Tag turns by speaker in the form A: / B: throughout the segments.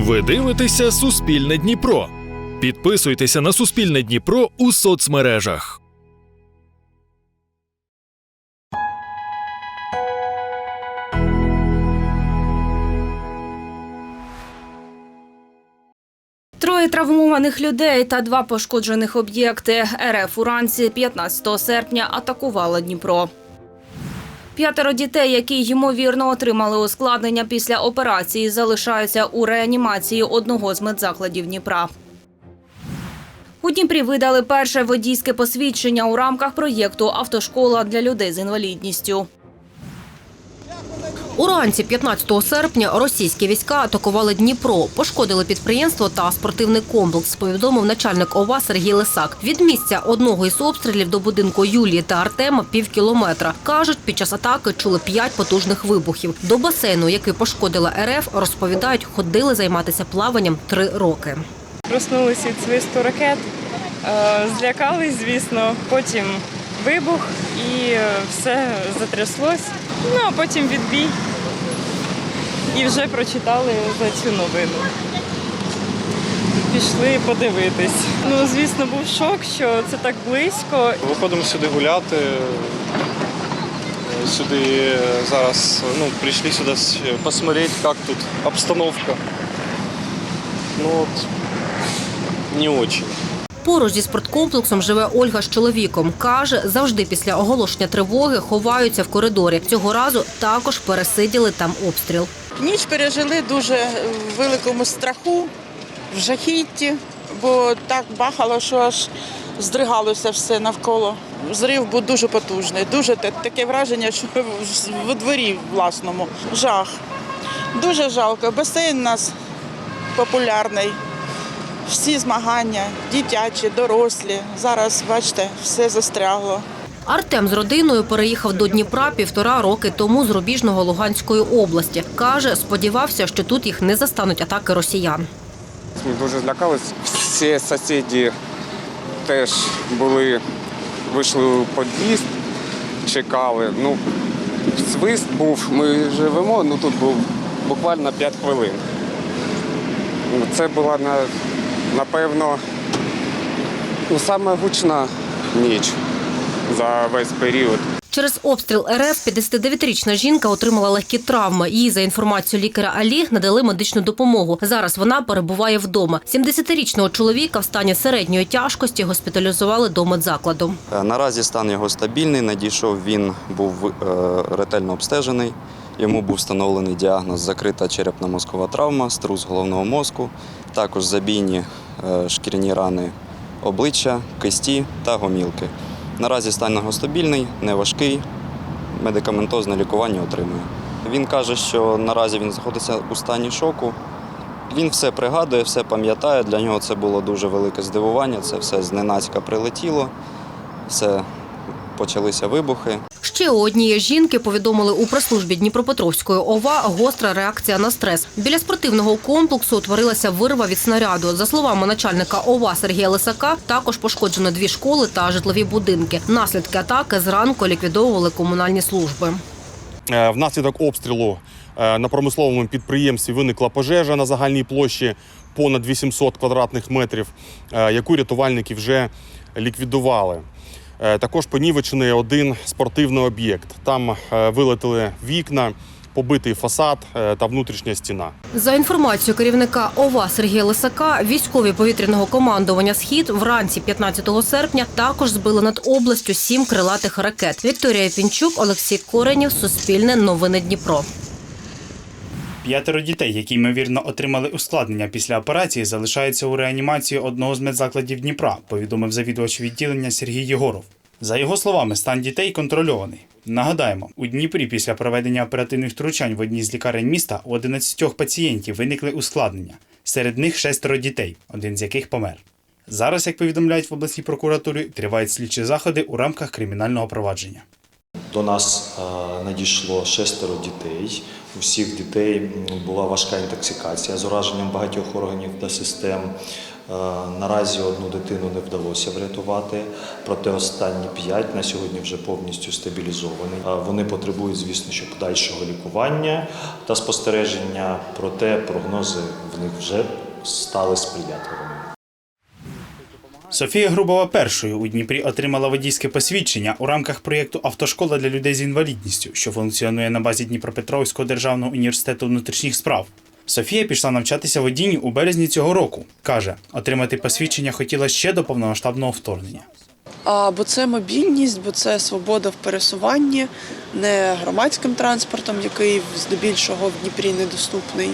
A: Ви дивитеся Суспільне Дніпро. Підписуйтеся на Суспільне Дніпро у соцмережах.
B: Троє травмованих людей та два пошкоджених об'єкти. РФ уранці 15 серпня атакувала Дніпро. П'ятеро дітей, які ймовірно отримали ускладнення після операції, залишаються у реанімації одного з медзакладів Дніпра. У Дніпрі видали перше водійське посвідчення у рамках проєкту Автошкола для людей з інвалідністю.
C: Уранці 15 серпня російські війська атакували Дніпро, пошкодили підприємство та спортивний комплекс. Повідомив начальник ОВА Сергій Лисак. Від місця одного із обстрілів до будинку Юлії та Артема пів кілометра. кажуть, під час атаки чули п'ять потужних вибухів. До басейну, який пошкодила РФ, розповідають, ходили займатися плаванням три роки.
D: Проснулися від свисту ракет, е, злякались, звісно. Потім вибух і е, все затряслось. Ну а потім відбій. І вже прочитали за цю новину. Пішли подивитись. Ну, звісно, був шок, що це так близько.
E: Виходимо сюди гуляти. Сюди зараз ну, прийшли сюди посмотреть, як тут обстановка. Ну от не очень.
C: Поруч зі спорткомплексом живе Ольга з чоловіком. Каже, завжди після оголошення тривоги ховаються в коридорі. Цього разу також пересиділи там обстріл.
F: Ніч пережили дуже в великому страху, в жахітті, бо так бахало, що аж здригалося все навколо. Зрив був дуже потужний, дуже таке враження, що в дворі власному. Жах. Дуже жалко. Басейн у нас популярний. Всі змагання, дитячі, дорослі. Зараз, бачите, все застрягло.
C: Артем з родиною переїхав до Дніпра півтора роки тому з рубіжного Луганської області. Каже, сподівався, що тут їх не застануть атаки росіян.
G: Ми дуже злякались. Всі сусіди теж були, вийшли у під'їзд, чекали. Ну, свист був, ми живемо, ну тут був буквально 5 хвилин. Ну, Це була на, напевно ну, саме гучна ніч за весь період.
C: Через обстріл РФ 59-річна жінка отримала легкі травми. Їй, за інформацією лікаря Алі, надали медичну допомогу. Зараз вона перебуває вдома. 70-річного чоловіка в стані середньої тяжкості госпіталізували до медзакладу.
H: Е, Наразі стан його стабільний. Надійшов він був е, ретельно обстежений. Йому був встановлений діагноз закрита черепно-мозкова травма, струс головного мозку, також забійні е, шкіряні рани обличчя, кисті та гомілки. Наразі стан його стабільний, неважкий, медикаментозне лікування отримує. Він каже, що наразі він знаходиться у стані шоку. Він все пригадує, все пам'ятає. Для нього це було дуже велике здивування. Це все зненацька прилетіло, все почалися вибухи.
C: Ще у однієї жінки повідомили у прес-службі Дніпропетровської ОВА гостра реакція на стрес. Біля спортивного комплексу утворилася вирва від снаряду. За словами начальника ОВА Сергія Лисака, також пошкоджено дві школи та житлові будинки. Наслідки атаки зранку ліквідовували комунальні служби.
I: Е, Внаслідок обстрілу е, на промисловому підприємстві виникла пожежа на загальній площі понад 800 квадратних метрів, е, яку рятувальники вже ліквідували. Е, Також понівечений один спортивний об'єкт. Там е, вилетіли вікна, побитий фасад е, та внутрішня стіна.
C: За інформацією керівника ОВА Сергія Лисака, військові повітряного командування Схід вранці 15 серпня також збили над областю сім крилатих ракет. Вікторія Пінчук, Олексій Коренів, Суспільне, Новини Дніпро.
J: П'ятеро дітей, які ймовірно отримали ускладнення після операції, залишаються у реанімації одного з медзакладів Дніпра, повідомив завідувач відділення Сергій Єгоров. За його словами, стан дітей контрольований. Нагадаємо, у Дніпрі після проведення оперативних втручань в одній з лікарень міста у 11 пацієнтів виникли ускладнення. Серед них шестеро дітей, один з яких помер. Зараз, як повідомляють в обласній прокуратурі, тривають слідчі заходи у рамках кримінального провадження.
K: До нас е, надійшло шестеро дітей. У всіх дітей була важка інтоксикація з ураженням багатьох органів та систем. Наразі одну дитину не вдалося врятувати, проте останні п'ять на сьогодні вже повністю стабілізовані. Е, Вони потребують, звісно, що подальшого лікування та спостереження, проте прогнози в них вже стали сприятливими.
J: Софія Грубова першою у Дніпрі отримала водійське посвідчення у рамках проєкту Автошкола для людей з інвалідністю, що функціонує на базі Дніпропетровського державного університету внутрішніх справ. Софія пішла навчатися водінню у березні цього року. каже, отримати посвідчення хотіла ще до повномасштабного вторгнення.
L: А, бо це мобільність, бо це свобода в пересуванні, не громадським транспортом, який здебільшого в Дніпрі недоступний.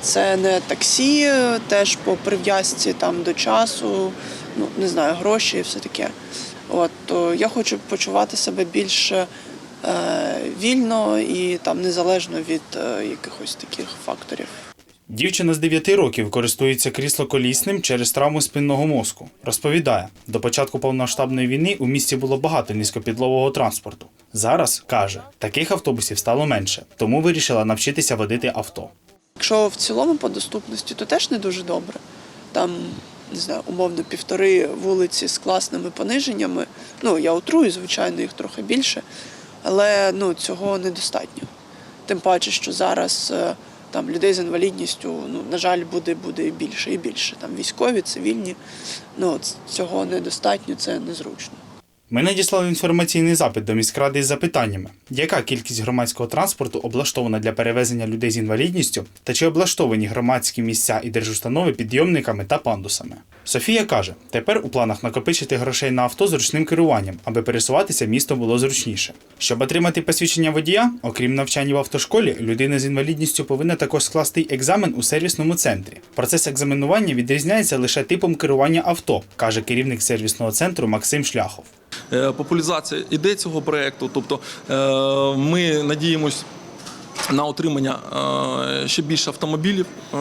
L: Це не таксі, теж по прив'язці там до часу, ну не знаю, гроші і все таке. От то я хочу почувати себе більш е, вільно і там незалежно від е, якихось таких факторів.
J: Дівчина з 9 років користується кріслоколісним через травму спинного мозку. Розповідає, до початку повномасштабної війни у місті було багато низькопідлового транспорту. Зараз каже, таких автобусів стало менше, тому вирішила навчитися водити авто.
L: Якщо в цілому по доступності, то теж не дуже добре. Там, не знаю, умовно півтори вулиці з класними пониженнями. Ну, я утрую, звичайно, їх трохи більше, але ну, цього недостатньо. Тим паче, що зараз е, там людей з інвалідністю, ну, на жаль, буде, буде більше і більше. Там військові, цивільні. Ну, цього недостатньо, це незручно.
J: Ми надіслали інформаційний запит до міськради із запитаннями, яка кількість громадського транспорту облаштована для перевезення людей з інвалідністю та чи облаштовані громадські місця і держустанови підйомниками та пандусами. Софія каже, тепер у планах накопичити грошей на авто з ручним керуванням, аби пересуватися місто було зручніше. Щоб отримати посвідчення водія, окрім навчання в автошколі, людина з інвалідністю повинна також скласти екзамен у сервісному центрі. Процес екзаменування відрізняється лише типом керування авто, каже керівник сервісного центру Максим Шляхов.
M: Е, популяризація іде цього проєкту. Тобто е, ми надіємось. На отримання е, ще більше автомобілів. Е,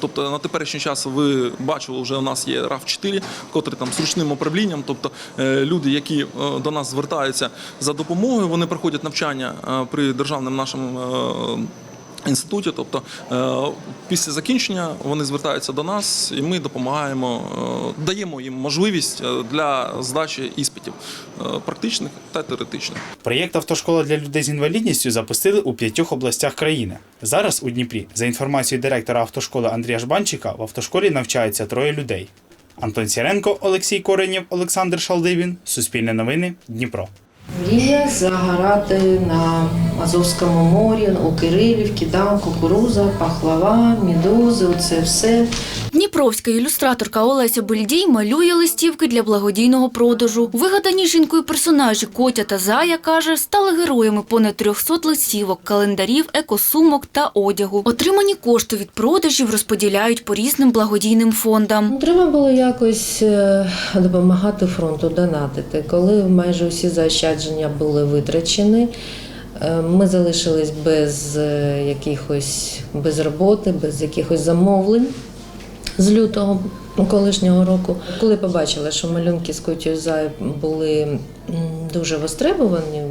M: тобто на теперішній час ви бачили, вже у нас є rav 4 котрий там з ручним управлінням. Тобто е, люди, які е, до нас звертаються за допомогою, вони проходять навчання е, при державному нашому. Інституті, тобто е, після закінчення вони звертаються до нас, і ми допомагаємо, е, даємо їм можливість е, для здачі іспитів практичних та теоретичних.
J: Проєкт Автошкола для людей з інвалідністю запустили у п'ятьох областях країни. Зараз у Дніпрі, за інформацією директора автошколи Андрія Жбанчика, в автошколі навчаються троє людей. Антон Сіренко, Олексій Коренєв, Олександр Шалдивін. Суспільне новини. Дніпро.
C: Мрія загорати на Азовському морі, у Кирилівці, да, кукуруза, пахлава, мідози, оце все.
N: Дніпровська ілюстраторка Олеся Бельдій малює листівки для благодійного продажу. Вигадані жінкою персонажі Котя та Зая, каже, стали героями понад 300 листівок, календарів, екосумок та одягу. Отримані кошти від продажів розподіляють по різним благодійним фондам.
C: Ну, Треба було якось е, допомагати фронту, донатити. Коли майже усі заощадження були витрачені, е, ми залишились без е, якихось без роботи, без якихось замовлень з лютого колишнього року. Коли побачила, що малюнки з Котю Зай були дуже востребовані,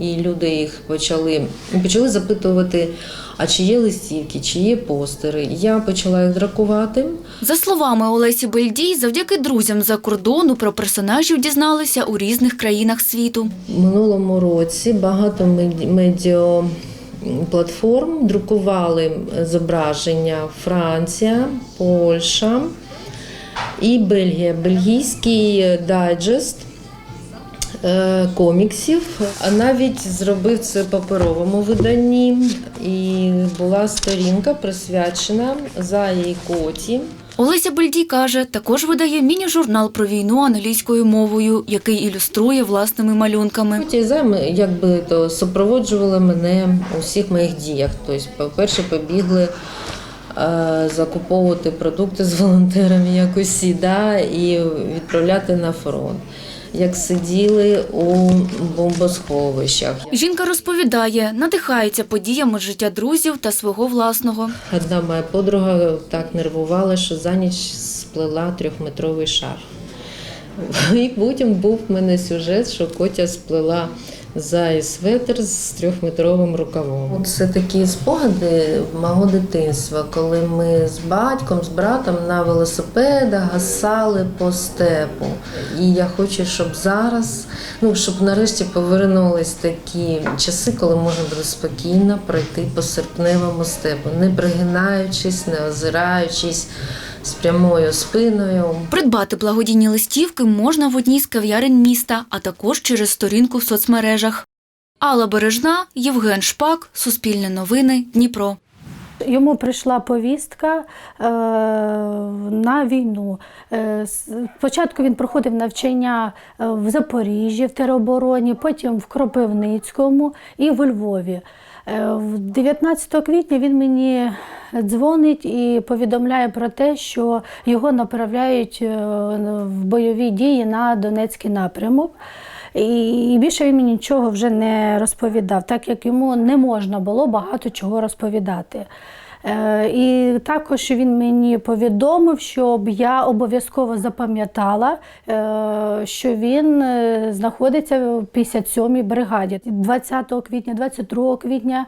C: і люди їх почали, почали запитувати, а чи є листівки, чи є постери. Я почала їх друкувати.
N: За словами Олесі Бельдій, завдяки друзям за кордону про персонажів дізналися у різних країнах світу.
C: минулому році багато мед- медіа платформ друкували зображення Франція, Польща і Бельгія. Бельгійський дайджест е, коміксів. А навіть зробив це в паперовому виданні. І була сторінка присвячена Заї Коті.
N: Олеся Бельдій каже, також видає міні-журнал про війну англійською мовою, який ілюструє власними малюнками.
C: Ті займи якби то супроводжували мене у всіх моїх діях. Тобто, по-перше, побігли е, закуповувати продукти з волонтерами як усі, да, і відправляти на фронт. Як сиділи у бомбосховищах.
N: Жінка розповідає, надихається подіями життя друзів та свого власного.
C: Одна моя подруга так нервувала, що за ніч сплела трьохметровий шар. І потім був в мене сюжет, що Котя сплела за і светр з трьохметровим рукавом. Це такі спогади мого дитинства, коли ми з батьком, з братом на велосипедах гасали по степу. І я хочу, щоб зараз, ну щоб нарешті повернулись такі часи, коли можна буде спокійно пройти по серпневому степу, не пригинаючись, не озираючись з прямою спиною.
N: Придбати благодійні листівки можна в одній з кав'ярень міста, а також через сторінку в соцмережах. Алла Бережна, Євген Шпак, Суспільне новини, Дніпро.
O: Йому прийшла повістка е, на війну. Е, спочатку він проходив навчання е, в Запоріжжі, в теробороні, потім в Кропивницькому і в Львові. Е, в 19 квітня він мені дзвонить і повідомляє про те, що його направляють е, в бойові дії на Донецький напрямок. І більше він мені нічого вже не розповідав, так як йому не можна було багато чого розповідати. Е, І також він мені повідомив, щоб я обов'язково запам'ятала, е, що він е, знаходиться в 57-й бригаді. 20 квітня, 22 квітня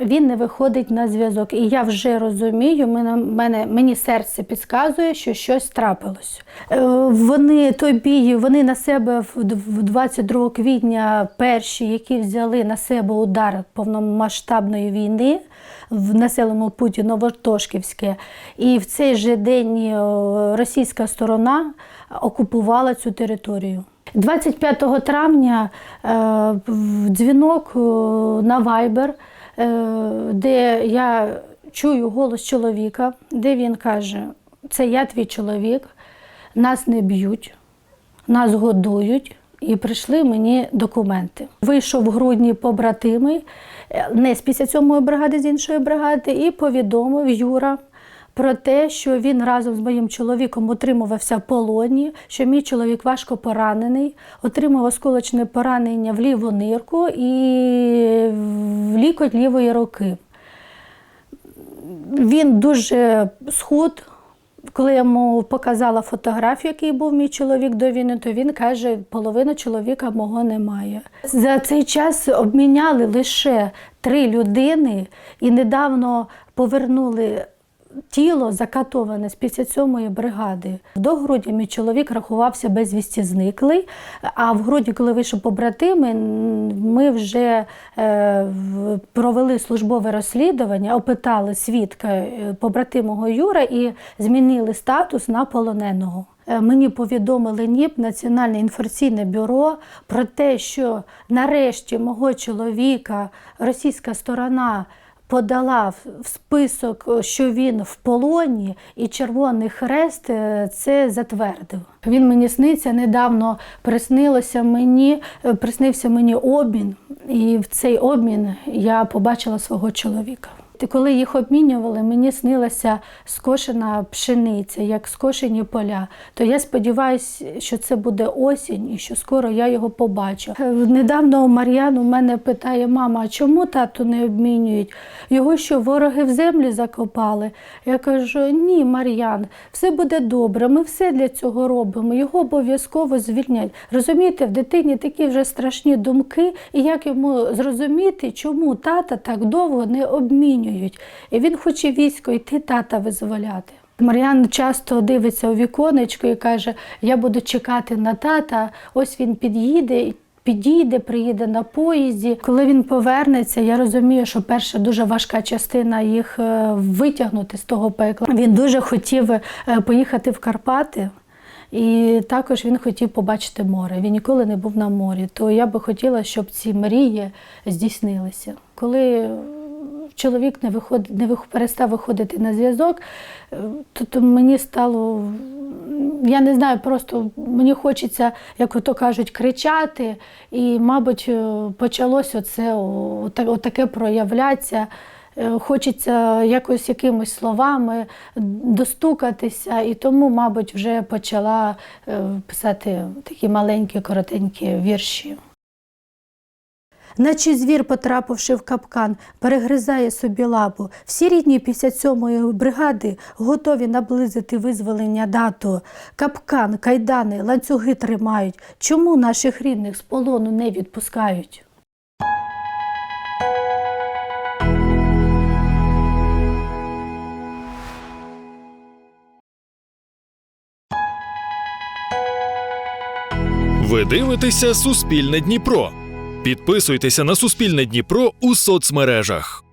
O: він не виходить на зв'язок. І я вже розумію, мене, мені серце підказує, що щось трапилось. Е, Вони той бій, вони на себе в в 22 квітня перші, які взяли на себе удар повномасштабної війни в населеному пункті Новотошківське. І в цей же день російська сторона окупувала цю територію. 25 травня е, дзвінок е, на е, де я чую голос чоловіка, де він каже: Це я твій чоловік, нас не б'ють, нас годують. І прийшли мені документи. Вийшов в грудні побратими, е, не з 57-ї бригади, з іншої бригади, і повідомив Юра про те, що він разом з моїм чоловіком утримувався в полоні, що мій чоловік важко поранений, отримав осколочне поранення в ліву нирку і в лікоть лівої руки. Він дуже схуд. Коли я йому показала фотографію, який був мій чоловік до війни, то він каже, половина чоловіка мого немає. За цей час обміняли лише три людини і недавно повернули тіло закатоване з 57-ї бригади. До грудня мій чоловік рахувався безвісті зниклий, а в грудні, коли вийшов побратими, ми вже е, провели службове розслідування, опитали свідка е, побратимого Юра і змінили статус на полоненого. Е, Мені повідомили НІП, Національне інформаційне бюро, про те, що нарешті мого чоловіка російська сторона подала в- список, е, що він в полоні, і Червоний Хрест е, це затвердив. Він мені сниться недавно приснилося мені, е, приснився мені обмін, і в цей обмін я побачила свого чоловіка. Коли їх обмінювали, мені снилася скошена пшениця, як скошені поля. То я сподіваюся, що це буде осінь і що скоро я його побачу. Е, Недавно Мар'ян у мене питає: мама, а чому тату не обмінюють? Його що, вороги в землі закопали? Я кажу: ні, Мар'ян, все буде добре. Ми все для цього робимо. Його обов'язково звільнять. Розумієте, в дитині такі вже страшні думки, і як йому зрозуміти, чому тата так довго не обмінюють? І він хоче військо йти тата визволяти. Мар'ян часто дивиться у віконечко і каже: Я буду чекати на тата, ось він під'їде. Підійде, приїде на поїзді. Коли він повернеться, я розумію, що перша дуже важка частина їх е, витягнути з того пекла. Він дуже хотів е, поїхати в Карпати. І також він хотів побачити море. Він ніколи не був на морі. То я би хотіла, щоб ці мрії здійснилися. Коли чоловік не виходить, не вих- перестав виходити на зв'язок, е, то, мені стало. Я не знаю, просто мені хочеться, як ото кажуть, кричати. І, мабуть, е, почалося ота- отаке проявлятися. Е, Хочеться якось якимись словами достукатися, і тому, мабуть, вже почала писати такі маленькі, коротенькі вірші. Наче звір, потрапивши в капкан, перегризає собі лапу. Всі рідні 57-ї бригади готові наблизити визволення дату. Капкан, кайдани, ланцюги тримають. Чому наших рідних з полону не відпускають?
A: Ви дивитеся Суспільне Дніпро. Підписуйтеся на Суспільне Дніпро у соцмережах.